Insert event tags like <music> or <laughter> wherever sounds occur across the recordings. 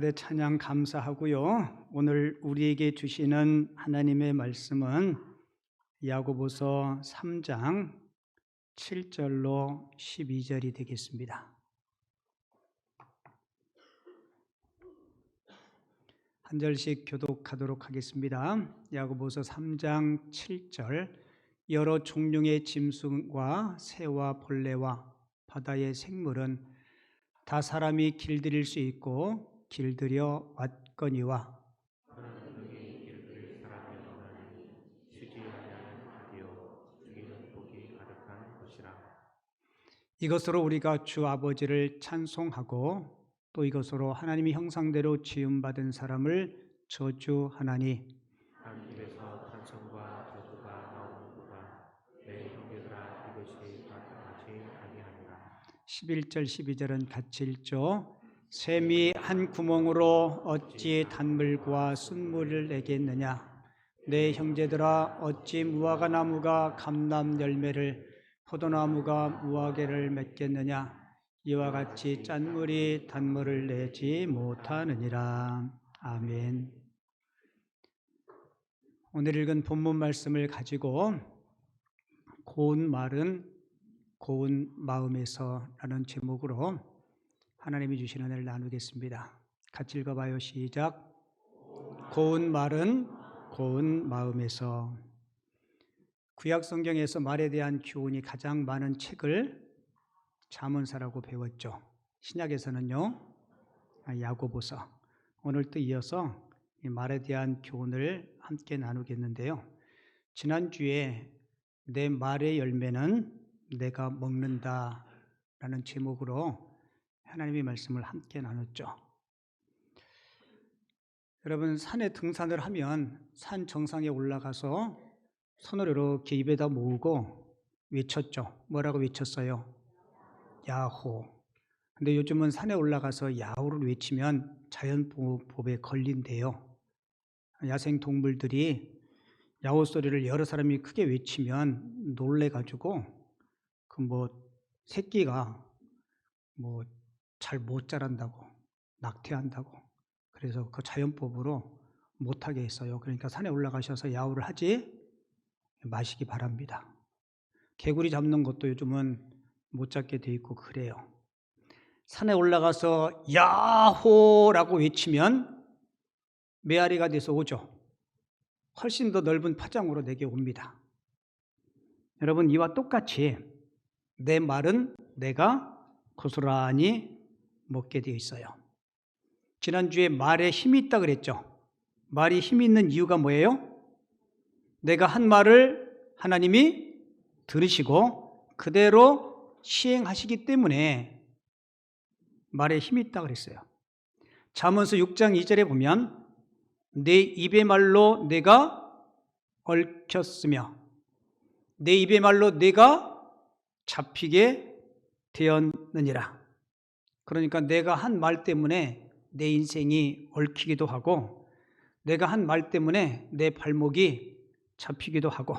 대 찬양 감사하고요. 오늘 우리에게 주시는 하나님의 말씀은 야고보서 3장 7절로 12절이 되겠습니다. 한 절씩 교독하도록 하겠습니다. 야고보서 3장 7절 여러 종류의 짐승과 새와 벌레와 바다의 생물은 다 사람이 길들일 수 있고 길들여 왔거니와 이것으로 우리가 주 아버지를 찬송하고 또 이것으로 하나님의 형상대로 지음받은 사람을 저주하나니 내 형제들아 이것이 마땅하지 아니하니라 11절 12절은 같이 읽죠. 샘이 한 구멍으로 어찌 단물과 순물을 내겠느냐? 내 형제들아 어찌 무화과 나무가 감람 열매를 포도나무가 무화과를 맺겠느냐? 이와 같이 짠물이 단물을 내지 못하느니라. 아멘. 오늘 읽은 본문 말씀을 가지고 고운 말은 고운 마음에서라는 제목으로 하나님이 주신 은혜를 나누겠습니다. 같이 읽어봐요. 시작. 고운 말은 고운 마음에서 구약 성경에서 말에 대한 교훈이 가장 많은 책을 자문사라고 배웠죠. 신약에서는요. 야고보서. 오늘 또 이어서 이 말에 대한 교훈을 함께 나누겠는데요. 지난주에 내 말의 열매는 내가 먹는다라는 제목으로 하나님의 말씀을 함께 나눴죠. 여러분 산에 등산을 하면 산 정상에 올라가서 손을 이렇게 입에다 모으고 외쳤죠. 뭐라고 외쳤어요? 야호. 근데 요즘은 산에 올라가서 야호를 외치면 자연보호법에 걸린대요. 야생 동물들이 야호 소리를 여러 사람이 크게 외치면 놀래가지고 그 뭐 새끼가 뭐 잘 못 자란다고 낙태한다고 그래서 그 자연법으로 못하게 했어요. 그러니까 산에 올라가셔서 야호를 하지 마시기 바랍니다. 개구리 잡는 것도 요즘은 못 잡게 돼 있고 그래요. 산에 올라가서 야호라고 외치면 메아리가 돼서 오죠. 훨씬 더 넓은 파장으로 내게 옵니다. 여러분 이와 똑같이 내 말은 내가 고스란히 먹게 되어 있어요. 지난주에 말에 힘이 있다 그랬죠. 말이 힘이 있는 이유가 뭐예요? 내가 한 말을 하나님이 들으시고 그대로 시행하시기 때문에 말에 힘이 있다 그랬어요. 잠언서 6장 2절에 보면 내 입의 말로 내가 얽혔으며 내 입의 말로 내가 잡히게 되었느니라. 그러니까 내가 한 말 때문에 내 인생이 얽히기도 하고 내가 한 말 때문에 내 발목이 잡히기도 하고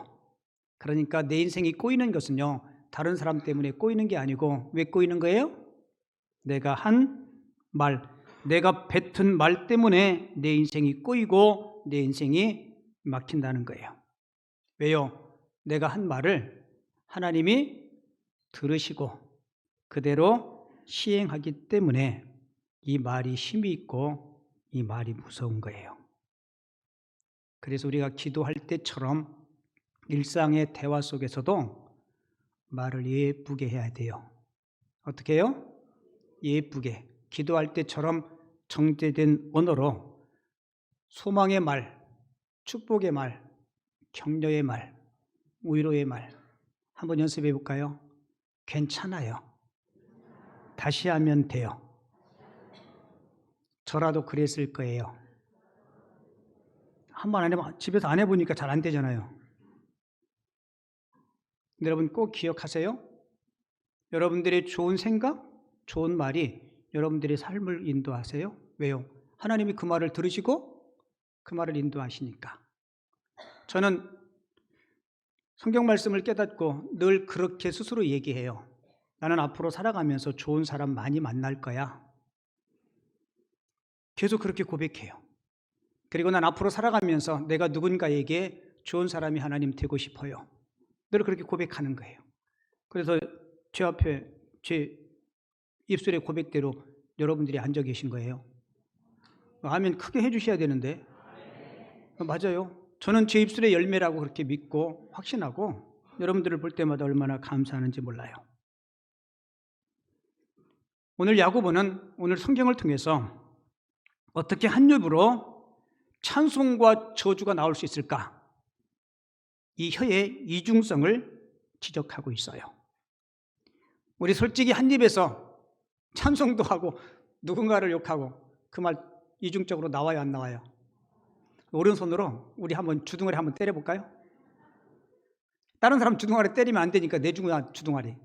그러니까 내 인생이 꼬이는 것은요 다른 사람 때문에 꼬이는 게 아니고 왜 꼬이는 거예요? 내가 한 말, 내가 뱉은 말 때문에 내 인생이 꼬이고 내 인생이 막힌다는 거예요. 왜요? 내가 한 말을 하나님이 들으시고 그대로 시행하기 때문에 이 말이 힘이 있고 이 말이 무서운 거예요. 그래서 우리가 기도할 때처럼 일상의 대화 속에서도 말을 예쁘게 해야 돼요. 어떻게 해요? 예쁘게. 기도할 때처럼 정제된 언어로 소망의 말, 축복의 말, 격려의 말, 위로의 말 한번 연습해 볼까요? 괜찮아요. 다시 하면 돼요. 저라도 그랬을 거예요. 한 번 안 해봐. 집에서 안 해보니까 잘 안 되잖아요. 여러분 꼭 기억하세요. 여러분들의 좋은 생각, 좋은 말이 여러분들의 삶을 인도하세요. 왜요? 하나님이 그 말을 들으시고 그 말을 인도하시니까. 저는 성경 말씀을 깨닫고 늘 그렇게 스스로 얘기해요. 나는 앞으로 살아가면서 좋은 사람 많이 만날 거야. 계속 그렇게 고백해요. 그리고 난 앞으로 살아가면서 내가 누군가에게 좋은 사람이 하나님 되고 싶어요. 늘 그렇게 고백하는 거예요. 그래서 제 앞에 제 입술의 고백대로 여러분들이 앉아 계신 거예요. 아멘 크게 해주셔야 되는데 맞아요. 저는 제 입술의 열매라고 그렇게 믿고 확신하고 여러분들을 볼 때마다 얼마나 감사하는지 몰라요. 오늘 야고보는 오늘 성경을 통해서 어떻게 한 입으로 찬송과 저주가 나올 수 있을까? 이 혀의 이중성을 지적하고 있어요. 우리 솔직히 한 입에서 찬송도 하고 누군가를 욕하고 그 말 이중적으로 나와요, 안 나와요? 오른손으로 우리 한번 주둥아리 한번 때려볼까요? 다른 사람 주둥아리 때리면 안 되니까 내 주둥아- 주둥아리.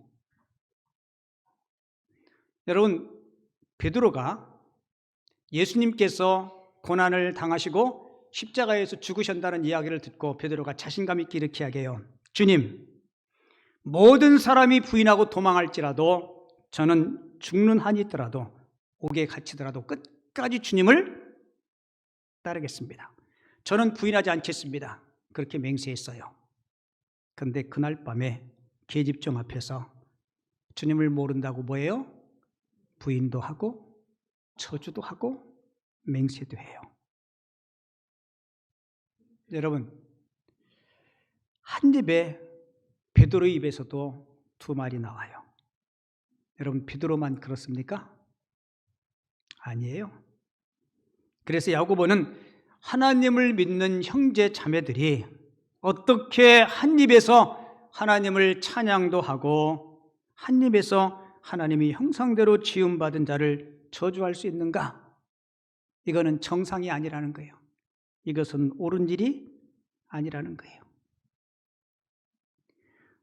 여러분, 베드로가 예수님께서 고난을 당하시고 십자가에서 죽으신다는 이야기를 듣고 베드로가 자신감 있게 이렇게 이야기해요. 주님, 모든 사람이 부인하고 도망할지라도 저는 죽는 한이 있더라도 옥에 갇히더라도 끝까지 주님을 따르겠습니다. 저는 부인하지 않겠습니다. 그렇게 맹세했어요. 그런데 그날 밤에 계집종 앞에서 주님을 모른다고 뭐예요? 부인도 하고 저주도 하고 맹세도 해요. 여러분 한 입에 베드로 입에서도 두 말이 나와요. 여러분 베드로만 그렇습니까? 아니에요. 그래서 야고보는 하나님을 믿는 형제 자매들이 어떻게 한 입에서 하나님을 찬양도 하고 한 입에서 하나님이 형상대로 지음받은 자를 저주할 수 있는가? 이거는 정상이 아니라는 거예요. 이것은 옳은 일이 아니라는 거예요.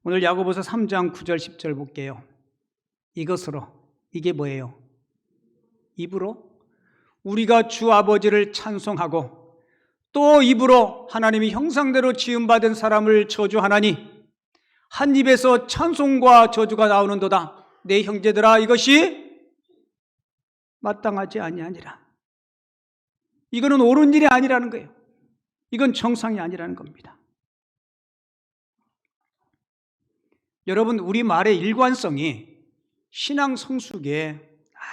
오늘 야고보서 3장 9절 10절 볼게요. 이것으로 이게 뭐예요? 입으로 우리가 주 아버지를 찬송하고 또 입으로 하나님이 형상대로 지음 받은 사람을 저주하나니 한 입에서 찬송과 저주가 나오는도다. 내 형제들아 이것이 마땅하지 아니하니라. 이거는 옳은 일이 아니라는 거예요. 이건 정상이 아니라는 겁니다. 여러분 우리 말의 일관성이 신앙 성숙에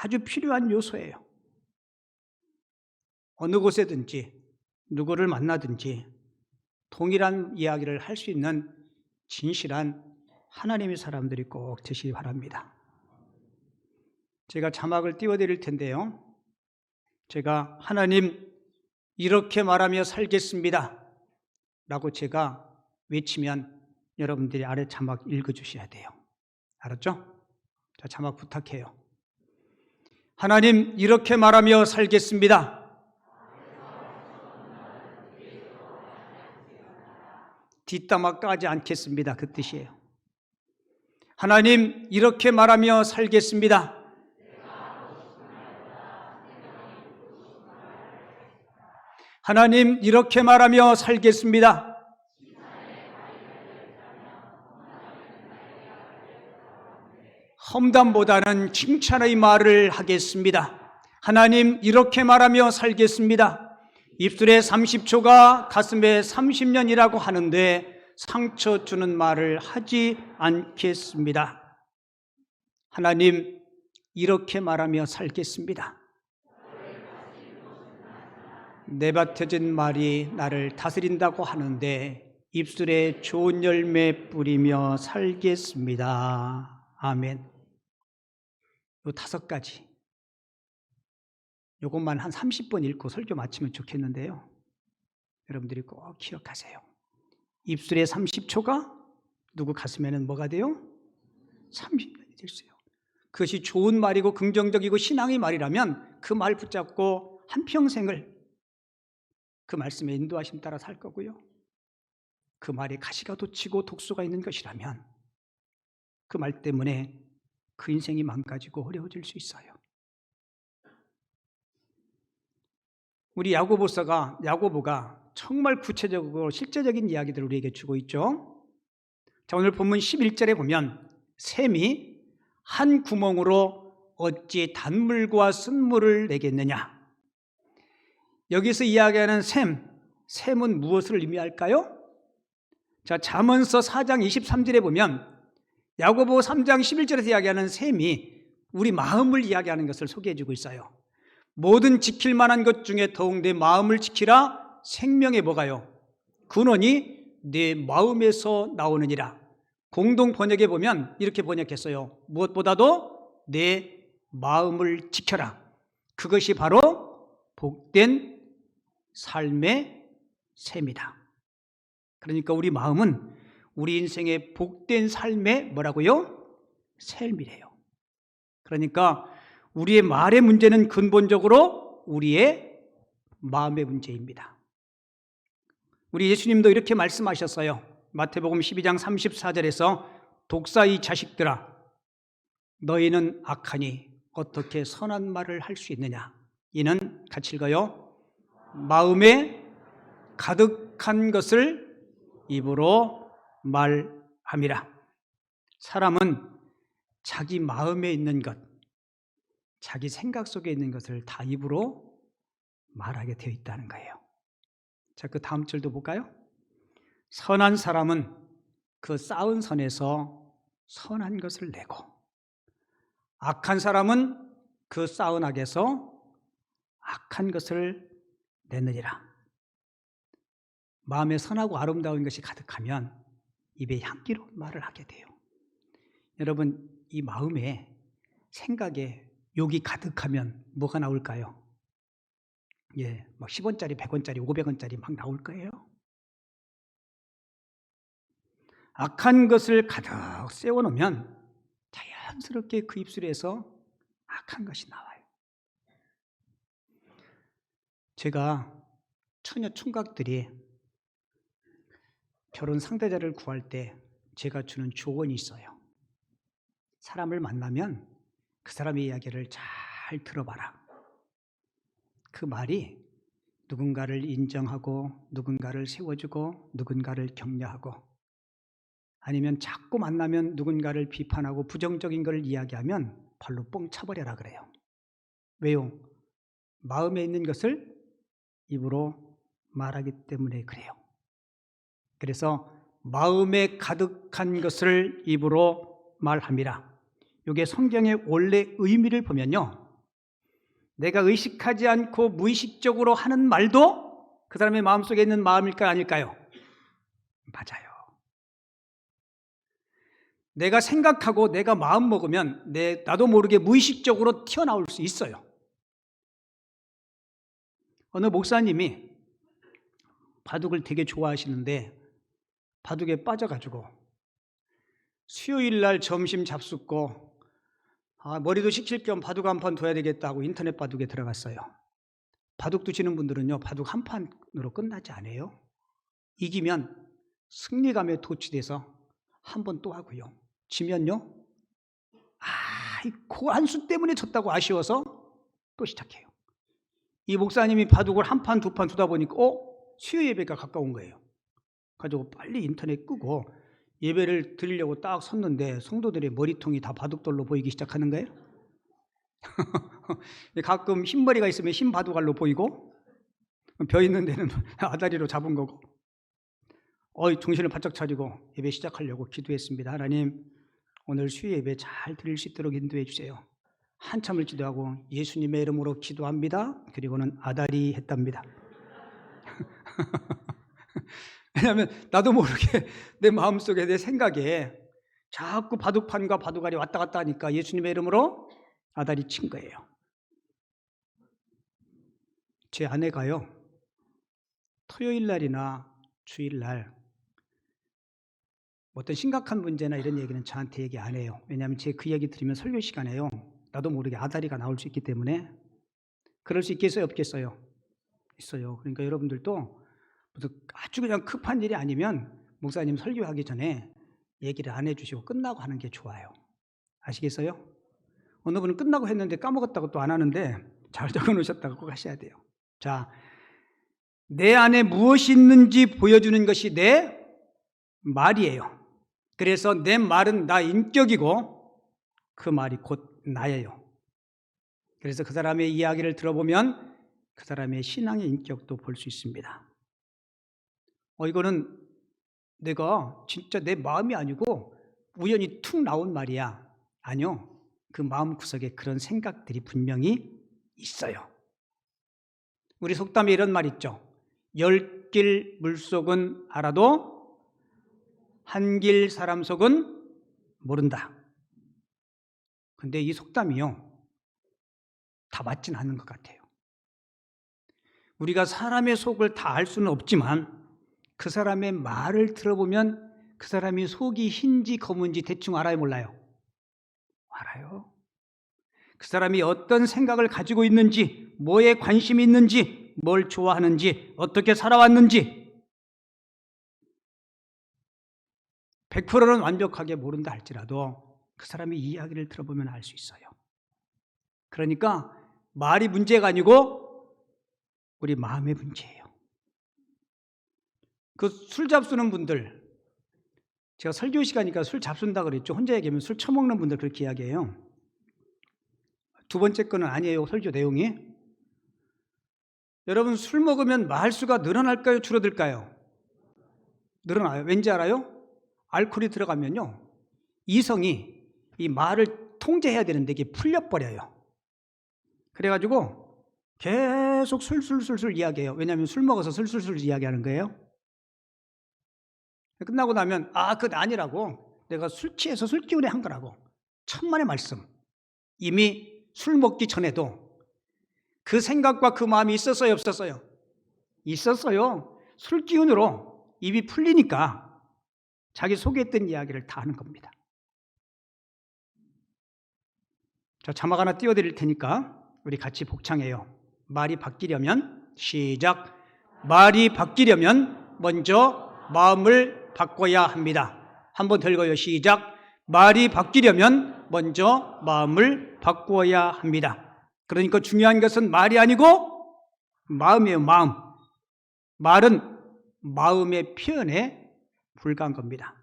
아주 필요한 요소예요. 어느 곳에든지 누구를 만나든지 동일한 이야기를 할 수 있는 진실한 하나님의 사람들이 꼭 되시기 바랍니다. 제가 자막을 띄워드릴 텐데요. 제가 하나님 이렇게 말하며 살겠습니다. 라고 제가 외치면 여러분들이 아래 자막 읽어주셔야 돼요. 알았죠? 자, 자막 부탁해요. 하나님 이렇게 말하며 살겠습니다. 뒷담화 까지 않겠습니다. 그 뜻이에요. 하나님 이렇게 말하며 살겠습니다. 하나님 이렇게 말하며 살겠습니다. 험담보다는 칭찬의 말을 하겠습니다. 하나님 이렇게 말하며 살겠습니다. 입술에 30초가 가슴에 30년이라고 하는데 상처 주는 말을 하지 않겠습니다. 하나님 이렇게 말하며 살겠습니다. 내뱉어진 말이 나를 다스린다고 하는데 입술에 좋은 열매 뿌리며 살겠습니다. 아멘. 요 다섯 가지. 요것만 한 30번 읽고 설교 마치면 좋겠는데요. 여러분들이 꼭 기억하세요. 입술에 30초가 누구 가슴에는 뭐가 돼요? 30년이 됐어요. 그것이 좋은 말이고 긍정적이고 신앙의 말이라면 그 말 붙잡고 한평생을 그 말씀에 인도하심 따라 살 거고요. 그 말에 가시가 돋치고 독소가 있는 것이라면 그 말 때문에 그 인생이 망가지고 어려워질 수 있어요. 우리 야고보서가 야고보가 정말 구체적이고 실제적인 이야기들을 우리에게 주고 있죠. 자, 오늘 본문 11절에 보면 샘이 한 구멍으로 어찌 단물과 쓴물을 내겠느냐? 여기서 이야기하는 샘, 샘은 무엇을 의미할까요? 자, 잠언서 4장 23절에 보면 야고보 3장 11절에서 이야기하는 샘이 우리 마음을 이야기하는 것을 소개해 주고 있어요. 모든 지킬 만한 것 중에 더욱 내 마음을 지키라 생명의 뭐가요? 근원이 내 마음에서 나오느니라. 공동 번역에 보면 이렇게 번역했어요. 무엇보다도 내 마음을 지켜라. 그것이 바로 복된 삶의 셈이다. 그러니까 우리 마음은 우리 인생의 복된 삶의 뭐라고요? 셈이래요. 그러니까 우리의 말의 문제는 근본적으로 우리의 마음의 문제입니다. 우리 예수님도 이렇게 말씀하셨어요. 마태복음 12장 34절에서 독사 이 자식들아 너희는 악하니 어떻게 선한 말을 할 수 있느냐? 이는 같이 읽어요. 마음에 가득한 것을 입으로 말함이라. 사람은 자기 마음에 있는 것, 자기 생각 속에 있는 것을 다 입으로 말하게 되어 있다는 거예요. 자, 그 다음 절도 볼까요? 선한 사람은 그 쌓은 선에서 선한 것을 내고, 악한 사람은 그 쌓은 악에서 악한 것을 내느니라. 마음에 선하고 아름다운 것이 가득하면 입에 향기로운 말을 하게 돼요. 여러분, 이 마음에 생각에 욕이 가득하면 뭐가 나올까요? 예, 막 10원짜리, 100원짜리, 500원짜리 막 나올 거예요. 악한 것을 가득 세워놓으면 자연스럽게 그 입술에서 악한 것이 나와요. 제가 처녀 총각들이 결혼 상대자를 구할 때 제가 주는 조언이 있어요. 사람을 만나면 그 사람의 이야기를 잘 들어봐라. 그 말이 누군가를 인정하고 누군가를 세워주고 누군가를 격려하고 아니면 자꾸 만나면 누군가를 비판하고 부정적인 걸 이야기하면 발로 뻥 차버려라 그래요. 왜요? 마음에 있는 것을 입으로 말하기 때문에 그래요. 그래서 마음에 가득한 것을 입으로 말함이라. 이게 성경의 원래 의미를 보면요. 내가 의식하지 않고 무의식적으로 하는 말도 그 사람의 마음속에 있는 마음일까요? 아닐까요? 맞아요. 내가 생각하고 내가 마음 먹으면 내, 나도 모르게 무의식적으로 튀어나올 수 있어요. 어느 목사님이 바둑을 되게 좋아하시는데 바둑에 빠져가지고 수요일 날 점심 잡숫고 아, 머리도 식힐 겸 바둑 한 판 둬야 되겠다고 인터넷 바둑에 들어갔어요. 바둑 두시는 분들은요, 바둑 한 판으로 끝나지 않아요. 이기면 승리감에 도취돼서 한 번 또 하고요. 지면요, 아, 그 한 수 때문에 졌다고 아쉬워서 또 시작해요. 이 목사님이 바둑을 한 판, 두 판 두다 보니까, 어? 수요 예배가 가까운 거예요. 가지고 빨리 인터넷 끄고 예배를 드리려고 딱 섰는데 성도들의 머리통이 다 바둑돌로 보이기 시작하는 거예요. <laughs> 가끔 흰머리가 있으면 흰 바둑알로 보이고 벼 있는 데는 <laughs> 아다리로 잡은 거고. 어이 정신을 바짝 차리고 예배 시작하려고 기도했습니다. 하나님 오늘 수요 예배 잘 드릴 수 있도록 인도해 주세요. 한참을 기도하고 예수님의 이름으로 기도합니다. 그리고는 아다리 했답니다. <laughs> 왜냐하면 나도 모르게 내 마음속에 내 생각에 자꾸 바둑판과 바둑알이 왔다 갔다 하니까 예수님의 이름으로 아다리 친 거예요. 제 아내가요. 토요일 날이나 주일 날 어떤 심각한 문제나 이런 얘기는 저한테 얘기 안 해요. 왜냐하면 제 그 얘기 들으면 설교 시간에요. 나도 모르게 아다리가 나올 수 있기 때문에 그럴 수 있겠어요, 없겠어요? 있어요. 그러니까 여러분들도 무슨 아주 그냥 급한 일이 아니면 목사님 설교하기 전에 얘기를 안 해주시고 끝나고 하는 게 좋아요. 아시겠어요? 어느 분은 끝나고 했는데 까먹었다고 또 안 하는데 잘 적어 놓으셨다고 꼭 하셔야 돼요. 자, 내 안에 무엇이 있는지 보여주는 것이 내 말이에요. 그래서 내 말은 나 인격이고 그 말이 곧 나예요. 그래서 그 사람의 이야기를 들어보면 그 사람의 신앙의 인격도 볼 수 있습니다. 어, 이거는 내가 진짜 내 마음이 아니고 우연히 툭 나온 말이야. 아니요. 그 마음 구석에 그런 생각들이 분명히 있어요. 우리 속담에 이런 말 있죠. 열 길 물속은 알아도 한 길 사람 속은 모른다. 근데 이 속담이요. 다 맞진 않는 것 같아요. 우리가 사람의 속을 다 알 수는 없지만 그 사람의 말을 들어보면 그 사람이 속이 흰지 검은지 대충 알아요, 몰라요? 알아요. 그 사람이 어떤 생각을 가지고 있는지, 뭐에 관심이 있는지, 뭘 좋아하는지, 어떻게 살아왔는지 100%는 완벽하게 모른다 할지라도 그 사람의 이야기를 들어보면 알 수 있어요. 그러니까 말이 문제가 아니고 우리 마음의 문제예요. 그 술 잡수는 분들 제가 설교 시간이니까 술 잡순다 그랬죠. 혼자 얘기하면 술 처먹는 분들 그렇게 이야기해요. 두 번째 거는 아니에요. 설교 내용이. 여러분 술 먹으면 말수가 늘어날까요? 줄어들까요? 늘어나요. 왠지 알아요? 알코올이 들어가면요. 이성이 이 말을 통제해야 되는데 이게 풀려버려요. 그래가지고 계속 술술술술 이야기해요. 왜냐하면 술 먹어서 술술술 이야기하는 거예요. 끝나고 나면 아, 그건 아니라고. 내가 술 취해서 술 기운에 한 거라고. 천만의 말씀. 이미 술 먹기 전에도 그 생각과 그 마음이 있었어요, 없었어요? 있었어요. 술 기운으로 입이 풀리니까 자기 속에 있던 이야기를 다 하는 겁니다. 자, 자막 하나 띄워드릴 테니까 우리 같이 복창해요. 말이 바뀌려면 시작. 말이 바뀌려면 먼저 마음을 바꿔야 합니다. 한번 더 읽어요. 시작. 말이 바뀌려면 먼저 마음을 바꿔야 합니다. 그러니까 중요한 것은 말이 아니고 마음이에요, 마음. 말은 마음의 표현에 불과한 겁니다.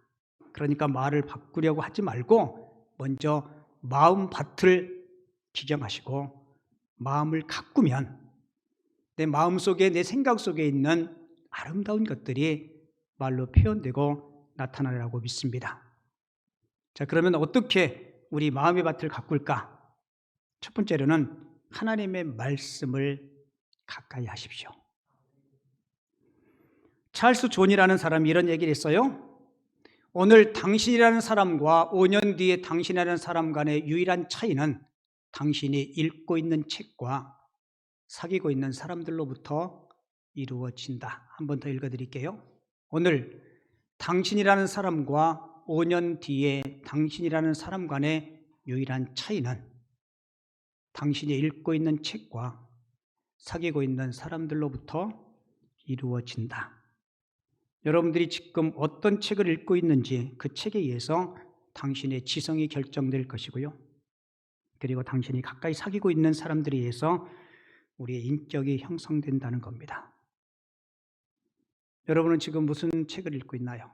그러니까 말을 바꾸려고 하지 말고 먼저 마음 밭을 지정하시고 마음을 가꾸면 내 마음 속에 내 생각 속에 있는 아름다운 것들이 말로 표현되고 나타나리라고 믿습니다. 자, 그러면 어떻게 우리 마음의 밭을 가꿀까? 첫 번째로는 하나님의 말씀을 가까이 하십시오. 찰스 존이라는 사람이 이런 얘기를 했어요. 오늘 당신이라는 사람과 5년 뒤에 당신이라는 사람 간의 유일한 차이는 당신이 읽고 있는 책과 사귀고 있는 사람들로부터 이루어진다. 한 번 더 읽어 드릴게요. 오늘 당신이라는 사람과 5년 뒤에 당신이라는 사람 간의 유일한 차이는 당신이 읽고 있는 책과 사귀고 있는 사람들로부터 이루어진다. 여러분들이 지금 어떤 책을 읽고 있는지 그 책에 의해서 당신의 지성이 결정될 것이고요. 그리고 당신이 가까이 사귀고 있는 사람들에 의해서 우리의 인격이 형성된다는 겁니다. 여러분은 지금 무슨 책을 읽고 있나요?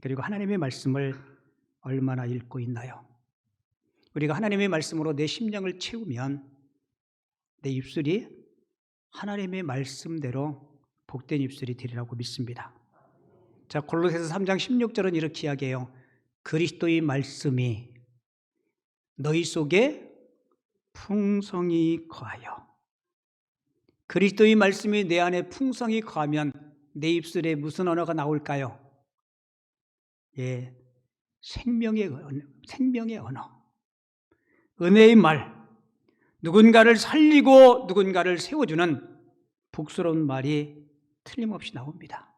그리고 하나님의 말씀을 얼마나 읽고 있나요? 우리가 하나님의 말씀으로 내 심령을 채우면 내 입술이 하나님의 말씀대로 복된 입술이 되리라고 믿습니다. 자, 골로새서 3장 16절은 이렇게 이야기해요. 그리스도의 말씀이 너희 속에 풍성이 거하여 그리스도의 말씀이 내 안에 풍성이 거하면 내 입술에 무슨 언어가 나올까요? 예, 생명의 생명의 언어. 은혜의 말, 누군가를 살리고 누군가를 세워주는 복스러운 말이 틀림없이 나옵니다.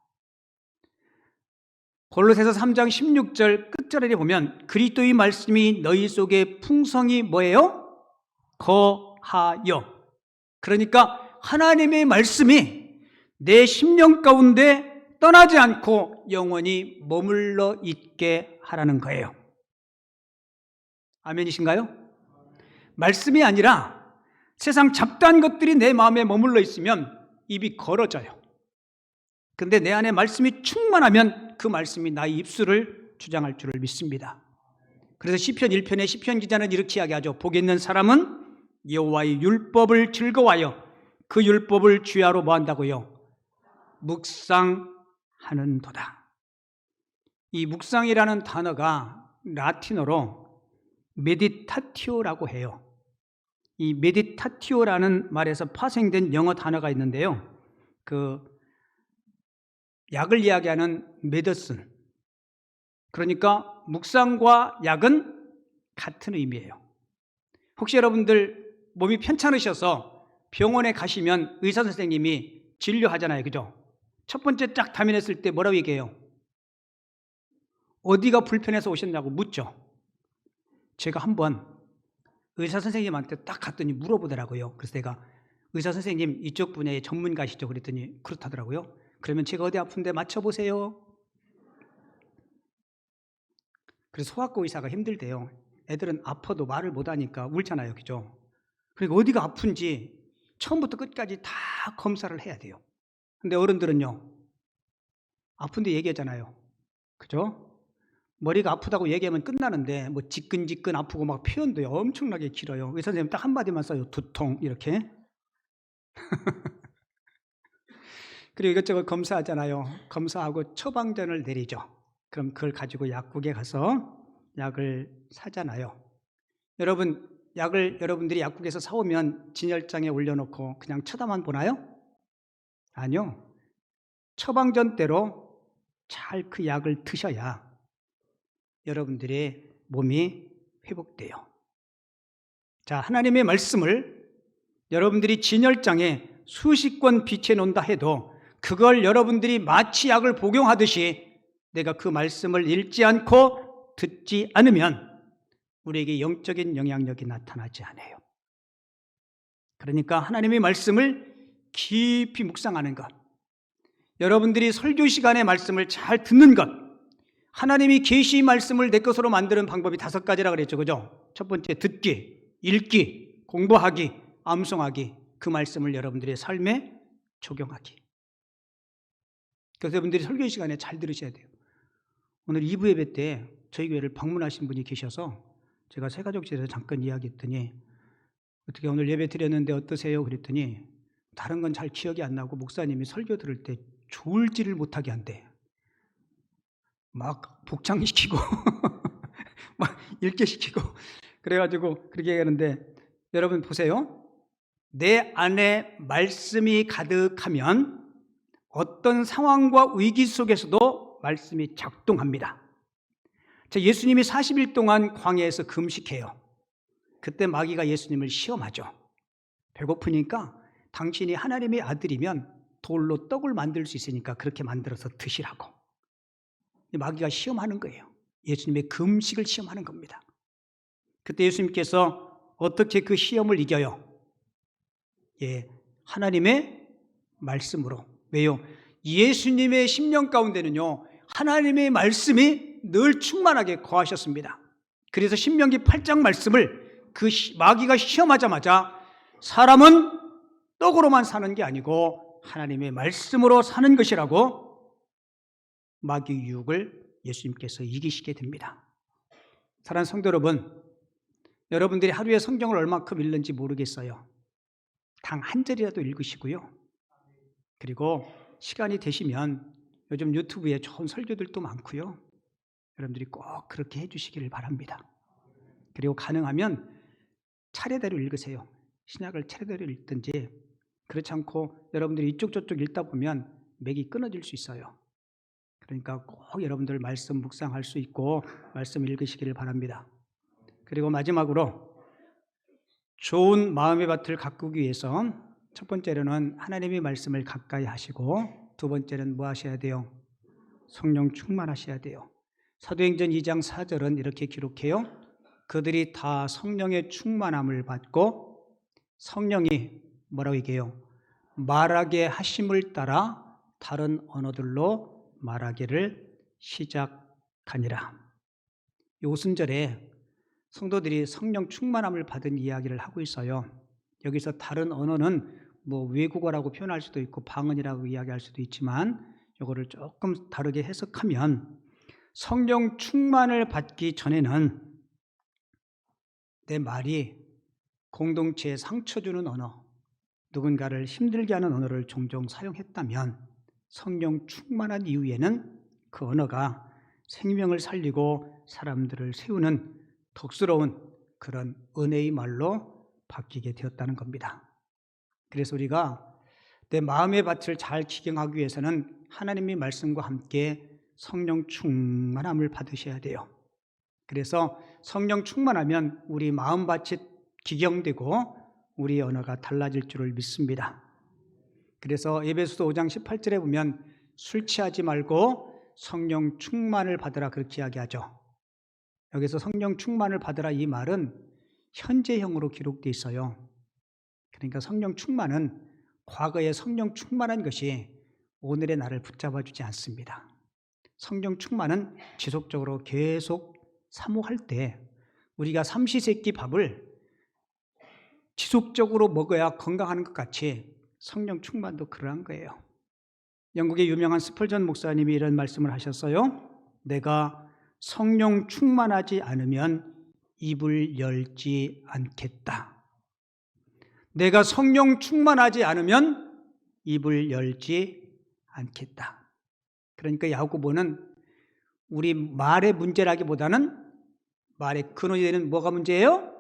골로새서 3장 16절 끝절에 보면 그리스도의 말씀이 너희 속에 풍성이 뭐예요? 거하여. 그러니까 하나님의 말씀이 내 심령 가운데 떠나지 않고 영원히 머물러 있게 하라는 거예요. 아멘이신가요? 말씀이 아니라 세상 잡다한 것들이 내 마음에 머물러 있으면 입이 걸어져요. 근데 내 안에 말씀이 충만하면 그 말씀이 나의 입술을 주장할 줄을 믿습니다. 그래서 시편 1편의 시편 기자는 이렇게 이야기하죠. 복 있는 사람은 여호와의 율법을 즐거워하여 그 율법을 주야로 뭐 한다고요? 묵상하는도다. 이 묵상이라는 단어가 라틴어로 메디타티오라고 해요. 이 메디타티오라는 말에서 파생된 영어 단어가 있는데요. 그 약을 이야기하는 메더슨. 그러니까 묵상과 약은 같은 의미예요. 혹시 여러분들 몸이 편찮으셔서 병원에 가시면 의사 선생님이 진료하잖아요. 그죠? 첫 번째 쫙 다면했을 때 뭐라고 얘기해요? 어디가 불편해서 오셨냐고 묻죠. 제가 한번 의사 선생님한테 딱 갔더니 물어보더라고요. 그래서 내가 의사 선생님 이쪽 분야의 전문가시죠? 그랬더니 그렇다더라고요. 그러면 제가 어디 아픈데 맞춰보세요. 그래서 소아과 의사가 힘들대요. 애들은 아파도 말을 못하니까 울잖아요. 그죠? 그리고 어디가 아픈지 처음부터 끝까지 다 검사를 해야 돼요. 근데 어른들은요. 아픈데 얘기하잖아요. 그죠? 머리가 아프다고 얘기하면 끝나는데 뭐 지끈지끈 아프고 막 표현도 엄청나게 길어요. 의사 선생님 딱 한마디만 써요. 두통 이렇게. <laughs> 그리고 이것저것 검사하잖아요. 검사하고 처방전을 내리죠. 그럼 그걸 가지고 약국에 가서 약을 사잖아요. 여러분, 약을 여러분들이 약국에서 사오면 진열장에 올려놓고 그냥 쳐다만 보나요? 아니요. 처방전대로 잘 그 약을 드셔야 여러분들의 몸이 회복돼요. 자, 하나님의 말씀을 여러분들이 진열장에 수십 권 비춰 놓는다 해도 그걸 여러분들이 마치 약을 복용하듯이 내가 그 말씀을 읽지 않고 듣지 않으면 우리에게 영적인 영향력이 나타나지 않아요. 그러니까 하나님의 말씀을 깊이 묵상하는 것, 여러분들이 설교 시간에 말씀을 잘 듣는 것, 하나님이 계시 말씀을 내 것으로 만드는 방법이 다섯 가지라 그랬죠. 그죠? 첫 번째 듣기, 읽기, 공부하기, 암송하기. 그 말씀을 여러분들의 삶에 적용하기. 그래서 여러분들이 설교 시간에 잘 들으셔야 돼요. 오늘 2부 예배 때 저희 교회를 방문하신 분이 계셔서 제가 새가족제에서 잠깐 이야기했더니 어떻게 오늘 예배 드렸는데 어떠세요? 그랬더니 다른 건 잘 기억이 안 나고 목사님이 설교 들을 때 졸지를 못하게 한대. 막 복창시키고 <laughs> 막 읽게 시키고 그래가지고 그렇게 얘기하는데 여러분 보세요. 내 안에 말씀이 가득하면 어떤 상황과 위기 속에서도 말씀이 작동합니다. 자, 예수님이 40일 동안 광야에서 금식해요. 그때 마귀가 예수님을 시험하죠. 배고프니까 당신이 하나님의 아들이면 돌로 떡을 만들 수 있으니까 그렇게 만들어서 드시라고. 마귀가 시험하는 거예요. 예수님의 금식을 시험하는 겁니다. 그때 예수님께서 어떻게 그 시험을 이겨요? 예, 하나님의 말씀으로. 왜요? 예수님의 심령 가운데는요, 하나님의 말씀이 늘 충만하게 거하셨습니다. 그래서 신명기 8장 말씀을 그 마귀가 시험하자마자 사람은 떡으로만 사는 게 아니고 하나님의 말씀으로 사는 것이라고 마귀 유혹을 예수님께서 이기시게 됩니다. 사랑하는 성도 여러분, 여러분들이 하루에 성경을 얼마큼 읽는지 모르겠어요. 당 한 절이라도 읽으시고요. 그리고 시간이 되시면 요즘 유튜브에 좋은 설교들도 많고요. 여러분들이 꼭 그렇게 해주시기를 바랍니다. 그리고 가능하면 차례대로 읽으세요. 신약을 차례대로 읽든지 그렇지 않고 여러분들이 이쪽 저쪽 읽다 보면 맥이 끊어질 수 있어요. 그러니까 꼭 여러분들 말씀 묵상할 수 있고 말씀 읽으시기를 바랍니다. 그리고 마지막으로 좋은 마음의 밭을 가꾸기 위해서 첫 번째로는 하나님의 말씀을 가까이 하시고 두 번째는 뭐 하셔야 돼요? 성령 충만하셔야 돼요. 사도행전 2장 4절은 이렇게 기록해요. 그들이 다 성령의 충만함을 받고 성령이 뭐라고 얘기해요? 말하게 하심을 따라 다른 언어들로 말하기를 시작하니라. 이 오순절에 성도들이 성령 충만함을 받은 이야기를 하고 있어요. 여기서 다른 언어는 뭐 외국어라고 표현할 수도 있고 방언이라고 이야기할 수도 있지만 이거를 조금 다르게 해석하면 성령 충만을 받기 전에는 내 말이 공동체에 상처 주는 언어, 누군가를 힘들게 하는 언어를 종종 사용했다면 성령 충만한 이후에는 그 언어가 생명을 살리고 사람들을 세우는 덕스러운 그런 은혜의 말로 바뀌게 되었다는 겁니다. 그래서 우리가 내 마음의 밭을 잘 기경하기 위해서는 하나님의 말씀과 함께 성령 충만함을 받으셔야 돼요. 그래서 성령 충만하면 우리 마음밭이 기경되고 우리 언어가 달라질 줄을 믿습니다. 그래서 에베소서 5장 18절에 보면 술 취하지 말고 성령 충만을 받으라 그렇게 이야기하죠. 여기서 성령 충만을 받으라 이 말은 현재형으로 기록되어 있어요. 그러니까 성령 충만은 과거의 성령 충만한 것이 오늘의 나를 붙잡아 주지 않습니다. 성령 충만은 지속적으로 계속 사모할 때 우리가 삼시세끼 밥을 지속적으로 먹어야 건강하는 것 같이 성령 충만도 그러한 거예요. 영국의 유명한 스펄전 목사님이 이런 말씀을 하셨어요. 내가 성령 충만하지 않으면 입을 열지 않겠다. 내가 성령 충만하지 않으면 입을 열지 않겠다. 그러니까 야고보는 우리 말의 문제라기보다는 말의 근원이 되는 뭐가 문제예요?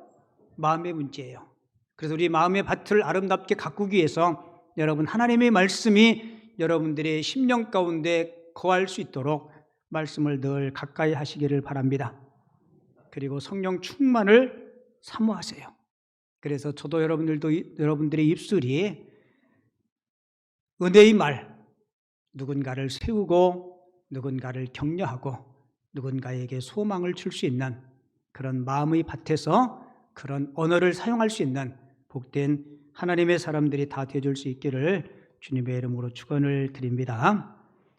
마음의 문제예요. 그래서 우리 마음의 밭을 아름답게 가꾸기 위해서 여러분 하나님의 말씀이 여러분들의 심령 가운데 거할 수 있도록 말씀을 늘 가까이 하시기를 바랍니다. 그리고 성령 충만을 사모하세요. 그래서 저도 여러분들도 여러분들의 입술이 은혜의 말, 누군가를 세우고 누군가를 격려하고 누군가에게 소망을 줄 수 있는 그런 마음의 밭에서 그런 언어를 사용할 수 있는 복된 하나님의 사람들이 다 되어줄 수 있기를 주님의 이름으로 축원을 드립니다.